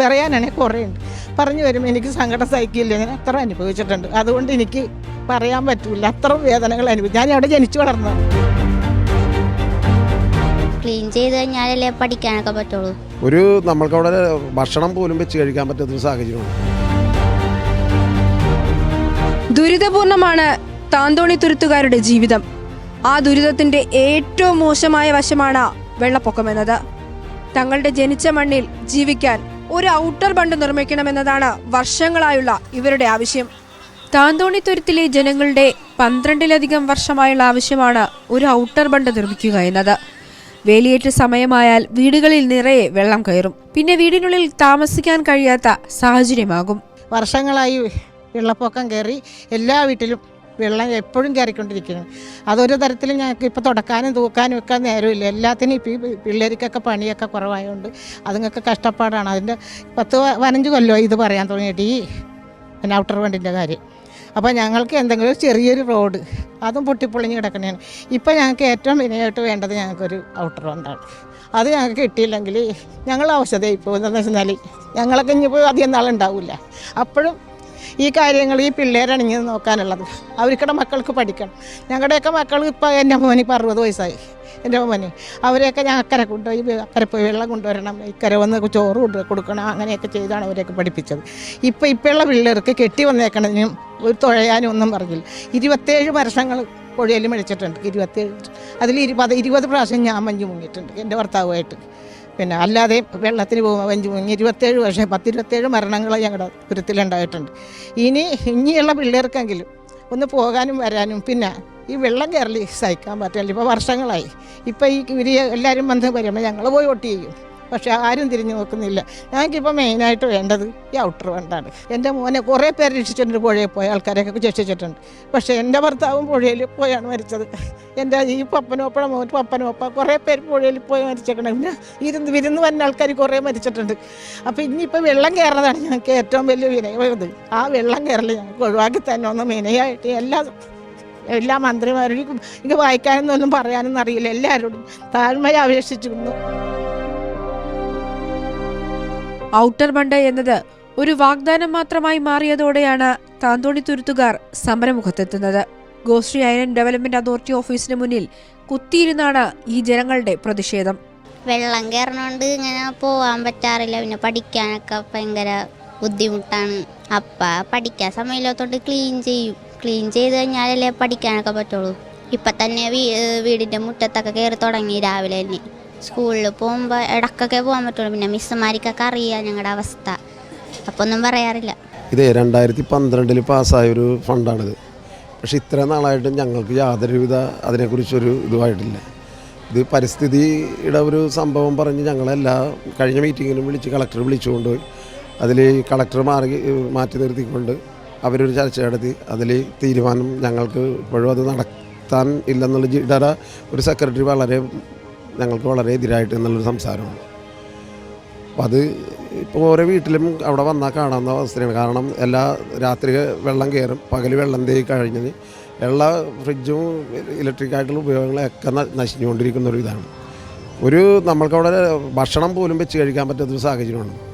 പറയാനാണെങ്കിൽ കുറേ ഉണ്ട് പറഞ്ഞു വരുമ്പോൾ എനിക്ക് സങ്കടം സഹിക്കില്ല. ഞാൻ അത്ര അനുഭവിച്ചിട്ടുണ്ട്. അതുകൊണ്ട് എനിക്ക് പറയാൻ പറ്റില്ല അത്ര വേദനകൾ അനുഭവിച്ചു ഞാൻ അവിടെ ജനിച്ചു വളർന്നത്. ക്ലീൻ ചെയ്ത് കഴിഞ്ഞാലല്ലേ പഠിക്കാനൊക്കെ പറ്റുള്ളൂ. ഒരു നമ്മൾക്ക് അവിടെ ഭക്ഷണം പോലും വെച്ച് കഴിക്കാൻ പറ്റാത്തൊരു സാഹചര്യമാണ്. ദുരിതപൂർണമാണ് താന്തോണി തുരുത്തുകാരുടെ ജീവിതം. ആ ദുരിതത്തിന്റെ ഏറ്റവും മോശമായ വശമാണ് വെള്ളപ്പൊക്കം വെള്ളപ്പൊക്കമെന്നത്. തങ്ങളുടെ ജനിച്ച മണ്ണിൽ ജീവിക്കാൻ ഒരു ഔട്ടർ ബണ്ട് നിർമ്മിക്കണമെന്നതാണ് വർഷങ്ങളായുള്ള ഇവരുടെ ആവശ്യം. താന്തോണിത്തുരുത്തിലെ ജനങ്ങളുടെ പന്ത്രണ്ടിലധികം വർഷമായുള്ള ആവശ്യമാണ് ഒരു ഔട്ടർ ബണ്ട് നിർമ്മിക്കുക എന്നത്. വേലിയേറ്റ സമയമായാൽ വീടുകളിൽ നിറയെ വെള്ളം കയറും. പിന്നെ വീടിനുള്ളിൽ താമസിക്കാൻ കഴിയാത്ത സാഹചര്യമാകും. വർഷങ്ങളായി വെള്ളപ്പൊക്കം കയറി എല്ലാ വീട്ടിലും വെള്ളം എപ്പോഴും കയറിക്കൊണ്ടിരിക്കുന്നത് അതൊരു തരത്തിൽ ഞങ്ങൾക്ക് ഇപ്പോൾ തുടക്കാനും തൂക്കാനും ഒക്കെ നേരമില്ല. എല്ലാത്തിനും ഇപ്പോൾ ഈ പിള്ളേർക്കൊക്കെ പണിയൊക്കെ കുറവായതുകൊണ്ട് അതുങ്ങൾക്ക് കഷ്ടപ്പാടാണ്. അതിന്റെ പത്ത് പതിനഞ്ച് കൊല്ലോ ഇത് പറയാൻ തുടങ്ങിയിട്ട് ഈ പിന്നെ ഔട്ടർ വണ്ടിന്റെ കാര്യം. അപ്പോൾ ഞങ്ങൾക്ക് എന്തെങ്കിലും ചെറിയൊരു റോഡ് അതും പൊട്ടിപ്പൊളിഞ്ഞ് കിടക്കണേന്. ഇപ്പോൾ ഞങ്ങൾക്ക് ഏറ്റവും വിനയായിട്ട് വേണ്ടത് ഞങ്ങൾക്കൊരു ഔട്ടർ വണ്ടാണ്. അത് ഞങ്ങൾക്ക് കിട്ടിയില്ലെങ്കിൽ ഞങ്ങൾ ഔഷധമായി പോകുന്നതെന്ന് വെച്ചാൽ ഞങ്ങളൊക്കെ ഇനിയിപ്പോൾ അധികം നാളുണ്ടാവില്ല. അപ്പോഴും ഈ കാര്യങ്ങൾ ഈ പിള്ളേരണിഞ്ഞ് നോക്കാനുള്ളത്. അവർക്കടെ മക്കൾക്ക് പഠിക്കണം. ഞങ്ങളുടെയൊക്കെ മക്കൾ ഇപ്പോൾ എന്റെ മോന് ഇപ്പോൾ അറുപത് വയസ്സായി. എന്റെ മോന്. അവരെയൊക്കെ ഞാൻ അക്കരെ കൊണ്ടുപോയി അക്കരെ പോയി വെള്ളം കൊണ്ടുവരണം. ഇക്കരെ വന്ന് ചോറ് കൊണ്ടു കൊടുക്കണം. അങ്ങനെയൊക്കെ ചെയ്താണ് അവരെയൊക്കെ പഠിപ്പിച്ചത്. ഇപ്പോൾ ഇപ്പോഴുള്ള പിള്ളേർക്ക് കെട്ടി വന്നേക്കണതിനും ഒരു തുഴയാനും ഒന്നും പറഞ്ഞില്ല ഇരുപത്തേഴ് വർഷങ്ങൾ പുഴയിൽ മേടിച്ചിട്ടുണ്ട് ഇരുപത്തേഴ്. അതിൽ ഇരുപത് ഇരുപത് പ്രാവശ്യം ഞാൻ മഞ്ഞ് മുങ്ങിയിട്ടുണ്ട്. എന്റെ ഭർത്താവുമായിട്ട്. പിന്നെ അല്ലാതെ വെള്ളത്തിന് മുങ്ങി ഇരുപത്തേഴ് വർഷം പത്തിരുപത്തേഴ് മരണങ്ങൾ ഞങ്ങളുടെ പുരത്തിലുണ്ടായിട്ടുണ്ട്. ഇനി ഇനിയുള്ള പിള്ളേർക്കെങ്കിലും ഒന്ന് പോകാനും വരാനും പിന്നെ ഈ വെള്ളം കയറലി സഹിക്കാൻ പറ്റില്ല. ഇപ്പോൾ വർഷങ്ങളായി. ഇപ്പോൾ ഈ ഇവർ എല്ലാവരും വന്ന് വരുമ്പോൾ ഞങ്ങൾ പോയി വോട്ട് ചെയ്യും. പക്ഷേ ആരും തിരിഞ്ഞു നോക്കുന്നില്ല. ഞങ്ങൾക്കിപ്പോൾ മെയിനായിട്ട് വേണ്ടത് ഈ ഔട്ടർ വേണ്ടാണ്. എന്റെ മോനെ കുറേ പേര് രക്ഷിച്ചിട്ടുണ്ട് പുഴയിൽ പോയ ആൾക്കാരെയൊക്കെ രക്ഷിച്ചിട്ടുണ്ട്. പക്ഷേ എന്റെ ഭർത്താവും പുഴയിൽ പോയാണ് മരിച്ചത്. എന്റെ ഈ പപ്പനോപ്പഴ മോൻ പപ്പനോപ്പ കുറേ പേര് പുഴയിൽ പോയി മരിച്ചേക്കണം. പിന്നെ ഇരുന്ന് വിരുന്ന് വന്ന ആൾക്കാർ കുറേ മരിച്ചിട്ടുണ്ട്. അപ്പോൾ ഇനിയിപ്പോൾ വെള്ളം കയറുന്നതാണ് ഞങ്ങൾക്ക് ഏറ്റവും വലിയ വിനയത് ആ വെള്ളം കയറൽ ഞങ്ങൾക്ക് ഒഴിവാക്കി തന്നെ ഒന്ന് മെനയായിട്ട് എല്ലാ എല്ലാ മന്ത്രിമാരോടും ഇത് വായിക്കാനൊന്നും പറയാനൊന്നും അറിയില്ല. എല്ലാവരോടും താഴ്മയെ അപേക്ഷിച്ചിരുന്നു ഔട്ടർ ബണ്ട് എന്നത് ഒരു വാഗ്ദാനം മാത്രമായി മാറിയതോടെയാണ് താന്തോണി തുരുത്തുകാർ സമരമുഖത്തെത്തുന്നത്. ഗോശ്രീ ഐലൻഡ് ഡെവലപ്മെന്റ് അതോറിറ്റി ഓഫീസിന് മുന്നിൽ കുത്തിയിരുന്നാണ് ഈ ജനങ്ങളുടെ പ്രതിഷേധം. വെള്ളം കയറണോണ്ട് ഇങ്ങനെ പോവാൻ പറ്റാറില്ല. പിന്നെ പഠിക്കാനൊക്കെ ഭയങ്കര ബുദ്ധിമുട്ടാണ്. അപ്പ പഠിക്കാൻ സമയമില്ലാത്തോണ്ട് ക്ലീൻ ചെയ്യും. ക്ലീൻ ചെയ്ത് കഴിഞ്ഞാലല്ലേ പഠിക്കാനൊക്കെ പറ്റുള്ളൂ. ഇപ്പം തന്നെ വീടിന്റെ മുറ്റത്തൊക്കെ കയറി തുടങ്ങി രാവിലെ തന്നെ. സ്കൂളിൽ പോകുമ്പോൾ ഇടക്കൊക്കെ പോകാൻ പറ്റുള്ളൂ. പിന്നെ മിസ്സുമാർക്കൊക്കെ അറിയാം ഞങ്ങളുടെ അവസ്ഥ. അപ്പോൾ ഒന്നും പറയാറില്ല. ഇത് രണ്ടായിരത്തി പന്ത്രണ്ടിൽ പാസ്സായൊരു ഫണ്ടാണിത്. പക്ഷെ ഇത്ര നാളായിട്ടും ഞങ്ങൾക്ക് യാതൊരുവിധ അതിനെക്കുറിച്ചൊരു ഇതുമായിട്ടില്ല ഇത് പരിസ്ഥിതിയുടെ ഒരു സംഭവം പറഞ്ഞ് ഞങ്ങളെല്ലാ കഴിഞ്ഞ മീറ്റിങ്ങിനും വിളിച്ച് കളക്ടർ വിളിച്ചുകൊണ്ടുപോയി അതിൽ കളക്ടർ മാറി മാറ്റി നിർത്തിക്കൊണ്ട് അവരൊരു ചർച്ച നടത്തി. അതിൽ തീരുമാനം ഞങ്ങൾക്ക് ഇപ്പോഴും അത് നടത്താൻ ഇല്ലെന്നുള്ള ജിഡറ ഒരു സെക്രട്ടറി വളരെ ഞങ്ങൾക്ക് വളരെ എതിരായിട്ട് എന്നുള്ളൊരു സംസാരമാണ്. അപ്പോൾ അത് ഇപ്പോൾ ഓരോ വീട്ടിലും അവിടെ വന്നാൽ കാണാവുന്ന അവസ്ഥയാണ്. കാരണം എല്ലാ രാത്രി വെള്ളം കയറും പകൽ വെള്ളം തേ കഴിഞ്ഞത് എല്ലാ ഫ്രിഡ്ജും ഇലക്ട്രിക് ആയിട്ടുള്ള ഉപയോഗങ്ങളൊക്കെ നശിഞ്ഞുകൊണ്ടിരിക്കുന്ന ഒരു ഇതാണ്. ഒരു നമ്മൾക്കവിടെ ഭക്ഷണം പോലും വെച്ച് കഴിക്കാൻ പറ്റാത്തൊരു സാഹചര്യമാണ്.